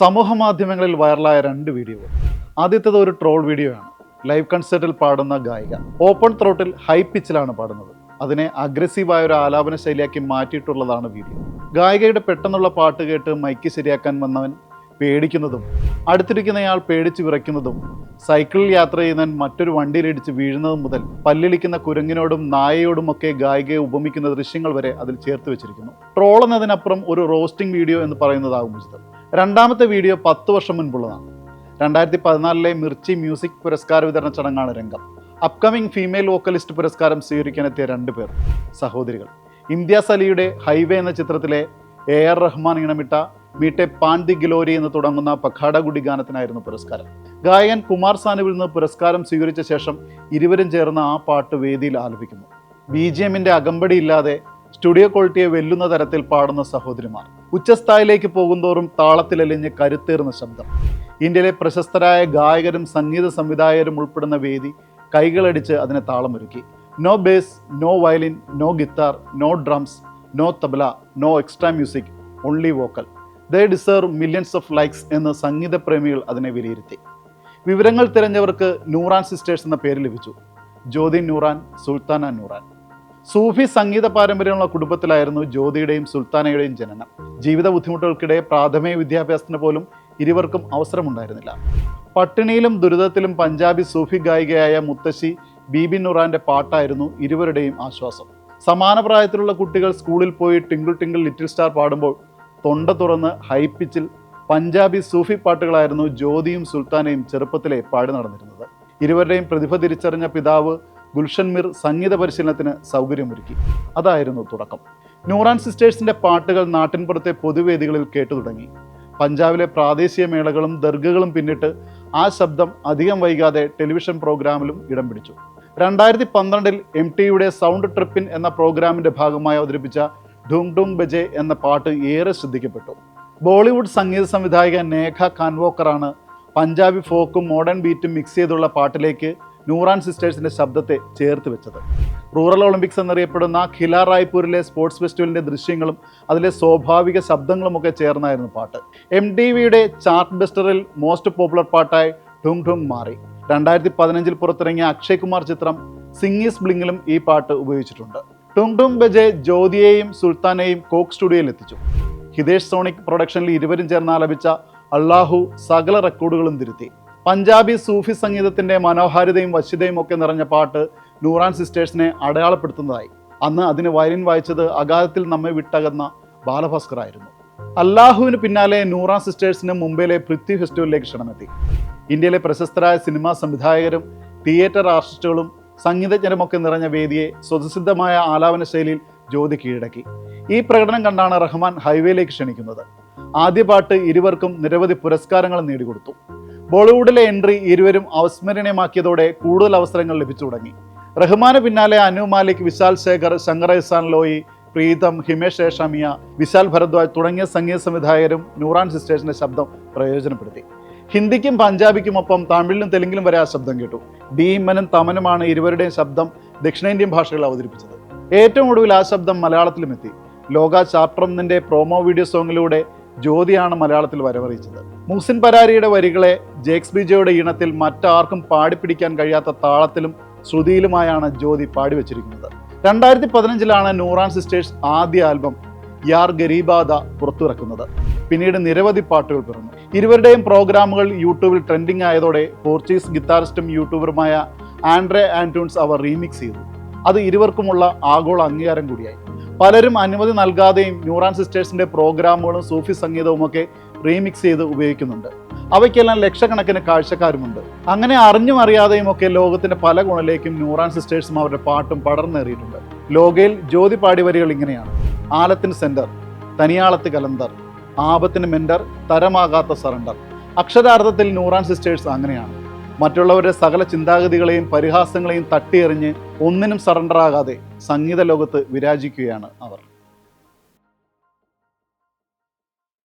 സമൂഹ മാധ്യമങ്ങളിൽ വൈറലായ രണ്ട് വീഡിയോകൾ ആദ്യത്തേത് ഒരു ട്രോൾ വീഡിയോ ആണ്. ലൈവ് കൺസേർട്ടിൽ പാടുന്ന ഗായിക. ഓപ്പൺ ത്രോട്ടിൽ ഹൈ പിച്ചിലാണ് പാടുന്നത്. അതിനെ അഗ്രസീവായ ഒരു ആലാപന ശൈലിയാക്കി മാറ്റിയിട്ടുള്ളതാണ് വീഡിയോ ഗായികയുടെ പെട്ടെന്നുള്ള പാട്ട് കേട്ട് മൈക്ക് ശരിയാക്കാൻ വന്നവൻ പേടിക്കുന്നതും അടുത്തിരിക്കുന്നയാൾ പേടിച്ച് വിറയ്ക്കുന്നതും സൈക്കിളിൽ യാത്ര ചെയ്യുന്നവൻ മറ്റൊരു വണ്ടിയിലിടിച്ച് വീഴുന്നതും മുതൽ പല്ലിളിക്കുന്ന കുരങ്ങിനോടും നായയോടുമൊക്കെ ഗായികയെ ഉപമിക്കുന്ന ദൃശ്യങ്ങൾ വരെ അതിൽ ചേർത്ത് വെച്ചിരിക്കുന്നു. ട്രോൾ എന്നതിനപ്പുറം ഒരു റോസ്റ്റിംഗ് വീഡിയോ എന്ന് പറയുന്നതാകും ഉചിതം. രണ്ടാമത്തെ വീഡിയോ പത്ത് വർഷം മുൻപുള്ളതാണ്. രണ്ടായിരത്തി പതിനാലിലെ മിർച്ചി മ്യൂസിക് പുരസ്കാര വിതരണ ചടങ്ങാണ് രംഗം. അപ്കമിംഗ് ഫീമെയിൽ വോക്കലിസ്റ്റ് പുരസ്കാരം സ്വീകരിക്കാനെത്തിയ രണ്ട് പേർ. സഹോദരികൾ. ഇന്ത്യ സലിയുടെ ഹൈവേ എന്ന ചിത്രത്തിലെ എ ആർ റഹ്മാൻ ഇണമിട്ട മീട്ടെ പാണ്ഡി ഗിലോരി എന്ന് തുടങ്ങുന്ന പഖാഡഗുഡി ഗാനത്തിനായിരുന്നു പുരസ്കാരം. ഗായകൻ കുമാർ സാനുവിൽ നിന്ന് പുരസ്കാരം സ്വീകരിച്ച ശേഷം ഇരുവരും ചേർന്ന് ആ പാട്ട് വേദിയിൽ ആലപിക്കുന്നു. ബി ജി എമ്മിന്റെ അകമ്പടിയില്ലാതെ സ്റ്റുഡിയോ ക്വാളിറ്റിയെ വെല്ലുന്ന തരത്തിൽ പാടുന്ന സഹോദരിമാർ. ഉച്ചസ്ഥായിലേക്ക് പോകുന്തോറും താളത്തിലലിഞ്ഞ് കരുത്തേറുന്ന ശബ്ദം. ഇന്ത്യയിലെ പ്രശസ്തരായ ഗായകരും സംഗീത സംവിധായകരും ഉൾപ്പെടുന്ന വേദി കൈകളടിച്ച് അതിനെ താളമൊരുക്കി. No bass no violin no guitar no drums no tabla no extra music only vocal they deserve millions of likes എന്ന് സംഗീത പ്രേമികൾ അതിനെ വിലയിരുത്തി. വിവരങ്ങൾ തിരഞ്ഞവർക്ക് നൂറാൻ സിസ്റ്റേഴ്സ് എന്ന പേര് ലഭിച്ചു. ജ്യോതി നൂറാൻ സുൽത്താന നൂറാൻ. സൂഫി സംഗീത പാരമ്പര്യമുള്ള കുടുംബത്തിലായിരുന്നു ജ്യോതിയുടെയും സുൽത്താനയുടെയും ജനനം. ജീവിത ബുദ്ധിമുട്ടുകൾക്കിടെ പ്രാഥമിക വിദ്യാഭ്യാസത്തിന് പോലും ഇരുവർക്കും അവസരമുണ്ടായിരുന്നില്ല. പട്ടിണിയിലും ദുരിതത്തിലും പഞ്ചാബി സൂഫി ഗായികയായ മുത്തശ്ശി ബീബി നുറാന്റെ പാട്ടായിരുന്നു ഇരുവരുടെയും ആശ്വാസം. സമാന പ്രായത്തിലുള്ള കുട്ടികൾ സ്കൂളിൽ പോയി ടിങ്കിൾ ടിങ്കിൾ ലിറ്റിൽ സ്റ്റാർ പാടുമ്പോൾ തൊണ്ട തുറന്ന് ഹൈപ്പിച്ചിൽ പഞ്ചാബി സൂഫി പാട്ടുകളായിരുന്നു ജ്യോതിയും സുൽത്താനയും ചെറുപ്പത്തിലെ പാടി നടന്നിരുന്നത്. ഇരുവരുടെയും പ്രതിഭ തിരിച്ചറിഞ്ഞ പിതാവ് ഗുൽഷൻ മിർ സംഗീത പരിശീലനത്തിന് സൗകര്യമൊരുക്കി. അതായിരുന്നു തുടക്കം. ന്യൂറാൻ സിസ്റ്റേഴ്സിന്റെ പാട്ടുകൾ നാട്ടിൻപുറത്തെ പൊതുവേദികളിൽ കേട്ടു തുടങ്ങി. പഞ്ചാബിലെ പ്രാദേശിക മേളകളും ദർഗകളും പിന്നിട്ട് ആ ശബ്ദം അധികം വൈകാതെ ടെലിവിഷൻ പ്രോഗ്രാമിലും ഇടം പിടിച്ചു. രണ്ടായിരത്തി പന്ത്രണ്ടിൽ എം ടിയുടെ സൗണ്ട് ട്രിപ്പിൻ എന്ന പ്രോഗ്രാമിന്റെ ഭാഗമായി അവതരിപ്പിച്ച ഡുങ് ഡുങ് ബജെ എന്ന പാട്ട് ഏറെ ശ്രദ്ധിക്കപ്പെട്ടു. ബോളിവുഡ് സംഗീത സംവിധായക നേഖ കാൻവോക്കറാണ് പഞ്ചാബി ഫോക്കും മോഡേൺ ബീറ്റും മിക്സ് ചെയ്തുള്ള പാട്ടിലേക്ക് നൂറാൻ സിസ്റ്റേഴ്സിന്റെ ശബ്ദത്തെ ചേർത്ത് വെച്ചത്. റൂറൽ ഒളിമ്പിക്സ് എന്നറിയപ്പെടുന്ന ഖില റായ്പൂരിലെ സ്പോർട്സ് ഫെസ്റ്റിവലിന്റെ ദൃശ്യങ്ങളും അതിലെ സ്വാഭാവിക ശബ്ദങ്ങളും ഒക്കെ ചേർന്നായിരുന്നു പാട്ട്. എം ടി വിയുടെ ചാർട്ട് ബസ്റ്ററിൽ മോസ്റ്റ് പോപ്പുലർ പാട്ടായി ഠുങ് ഠുങ് മാറി. രണ്ടായിരത്തി പതിനഞ്ചിൽ പുറത്തിറങ്ങിയ അക്ഷയ് കുമാർ ചിത്രം സിംഗീസ് ബ്ലിങ്ങിലും ഈ പാട്ട് ഉപയോഗിച്ചിട്ടുണ്ട്. ടും ടും ബജെ ജ്യോതിയെയും സുൽത്താനെയും കോക്ക് സ്റ്റുഡിയോയിൽ എത്തിച്ചു. ഹിതേഷ് സോണിക് പ്രൊഡക്ഷനിൽ ഇരുവരും ചേർന്ന് ആലപിച്ച അള്ളാഹു സകല റെക്കോർഡുകളും തിരുത്തി. പഞ്ചാബി സൂഫി സംഗീതത്തിന്റെ മനോഹാരിതയും വശ്യതയും ഒക്കെ നിറഞ്ഞ പാട്ട് നൂറാൻ സിസ്റ്റേഴ്സിനെ അടയാളപ്പെടുത്തുന്നതായി. അന്ന് അതിന് വയലിൻ വായിച്ചത് അഗാധത്തിൽ നമ്മെ വിട്ടകന്ന ബാലഭാസ്കർ ആയിരുന്നു. അല്ലാഹുവിന് പിന്നാലെ നൂറാൻ സിസ്റ്റേഴ്സിന് മുംബൈയിലെ പൃഥ്വി ഫെസ്റ്റിവലിലേക്ക് ക്ഷണമെത്തി. ഇന്ത്യയിലെ പ്രശസ്തരായ സിനിമാ സംവിധായകരും തിയേറ്റർ ആർട്ടിസ്റ്റുകളും സംഗീതജ്ഞരുമൊക്കെ നിറഞ്ഞ വേദിയെ സ്വതസിദ്ധമായ ആലാപന ശൈലിയിൽ ജ്യോതി കീഴടക്കി. ഈ പ്രകടനം കണ്ടാണ് റഹ്മാൻ ഹൈവേയിലേക്ക് ക്ഷണിക്കുന്നത്. ആദ്യ പാട്ട് ഇരുവർക്കും നിരവധി പുരസ്കാരങ്ങൾ നേടിക്കൊടുത്തു. ബോളിവുഡിലെ എൻട്രി ഇരുവരും അവസ്മരണീയമാക്കിയതോടെ കൂടുതൽ അവസരങ്ങൾ ലഭിച്ചു തുടങ്ങി. റഹ്മാന് പിന്നാലെ അനു മാലിക് വിശാൽ ശേഖർ ശങ്കർ എഹ്സാൻ ലോയി പ്രീതം ഹിമേഷ് ഏഷാമിയ വിശാൽ ഭരദ്വാജ് തുടങ്ങിയ സംഗീത സംവിധായകരും നൂറാൻ സിസ്റ്റേഴ്സിന്റെ ശബ്ദം പ്രയോജനപ്പെടുത്തി. ഹിന്ദിക്കും പഞ്ചാബിക്കുമൊപ്പം തമിഴിലും തെലുങ്കിലും വരെ ആ ശബ്ദം കേട്ടു. ഭീമനും തമനുമാണ് ഇരുവരുടെയും ശബ്ദം ദക്ഷിണേന്ത്യൻ ഭാഷകളിൽ അവതരിപ്പിച്ചത്. ഏറ്റവും ഒടുവിൽ ആ ശബ്ദം മലയാളത്തിലും എത്തി. ലോക ചാപ്റ്റർ പ്രോമോ വീഡിയോ സോങ്ങിലൂടെ ജ്യോതിയാണ് മലയാളത്തിൽ വരവറിയിച്ചത്. മുഹ്സിൻ പരാരിയുടെ വരികളെ ജേക്സ് ബിജയുടെ ഈണത്തിൽ മറ്റാർക്കും പാടിപ്പിടിക്കാൻ കഴിയാത്ത താളത്തിലും ശ്രുതിയിലുമായാണ് ജ്യോതി പാടിവെച്ചിരിക്കുന്നത്. രണ്ടായിരത്തി പതിനഞ്ചിലാണ് നൂറാൻ സിസ്റ്റേഴ്സ് ആദ്യ ആൽബം യാർ ഗരീബാദ പുറത്തിറക്കുന്നത്. പിന്നീട് നിരവധി പാട്ടുകൾ പിറന്നു. ഇരുവരുടെയും പ്രോഗ്രാമുകൾ യൂട്യൂബിൽ ട്രെൻഡിങ് ആയതോടെ പോർച്ചുഗീസ് ഗിത്താറിസ്റ്റും യൂട്യൂബറുമായ ആൻഡ്രെ ആന്റൂൺസ് അവർ റീമിക്സ് ചെയ്തു. അത് ഇരുവർക്കുമുള്ള ആഗോള അംഗീകാരം കൂടിയായി. പലരും അനുമതി നൽകാതെയും ന്യൂറാൻ സിസ്റ്റേഴ്സിന്റെ പ്രോഗ്രാമുകളും സൂഫി സംഗീതവും ഒക്കെ റീമിക്സ് ചെയ്ത് ഉപയോഗിക്കുന്നുണ്ട്. അവയ്ക്കെല്ലാം ലക്ഷക്കണക്കിന് കാഴ്ചക്കാരുമുണ്ട്. അങ്ങനെ അറിഞ്ഞും അറിയാതെയും ഒക്കെ ലോകത്തിന്റെ പല ഗുണലേക്കും ന്യൂറാൻ സിസ്റ്റേഴ്സും അവരുടെ പാട്ടും പടർന്നേറിയിട്ടുണ്ട്. ലോകയിൽ ജ്യോതി പാടി വരികൾ ഇങ്ങനെയാണ്. ആലത്തിന് സെന്റർ തനിയാളത്ത് കലന്തർ ആപത്തിന് മെന്റർ തരമാകാത്ത സറണ്ടർ. അക്ഷരാർത്ഥത്തിൽ ന്യൂറാൻ സിസ്റ്റേഴ്സ് അങ്ങനെയാണ്. മറ്റുള്ളവരുടെ സകല ചിന്താഗതികളെയും പരിഹാസങ്ങളെയും തട്ടിയെറിഞ്ഞ് ഒന്നിനും സറണ്ടർ ആകാതെ സംഗീത ലോകത്ത് വിരാജിക്കുകയാണ് അവർ.